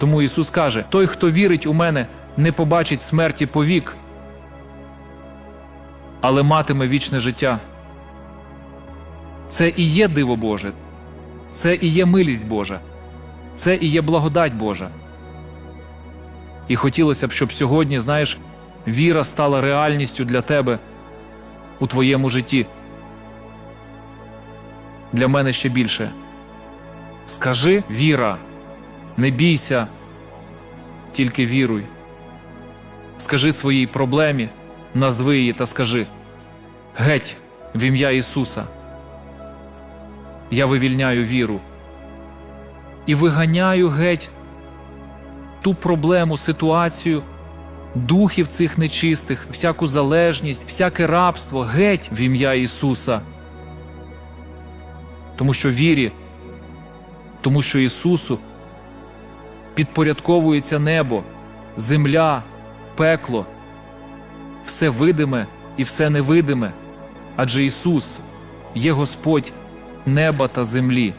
Тому Ісус каже: той, хто вірить у мене, не побачить смерті повік, але матиме вічне життя. Це і є диво Боже, це і є милість Божа, це і є благодать Божа. І хотілося б, щоб сьогодні, знаєш, віра стала реальністю для тебе у твоєму житті. Для мене ще більше. Скажи віра, не бійся, тільки віруй. Скажи своїй проблемі, назви її та скажи Геть в ім'я Ісуса. Я вивільняю віру і виганяю геть ту проблему, ситуацію, духів цих нечистих, всяку залежність, всяке рабство геть в ім'я Ісуса. Тому що вірі, тому що Ісусу підпорядковується небо, земля, пекло, все видиме і все невидиме, адже Ісус є Господь неба та землі.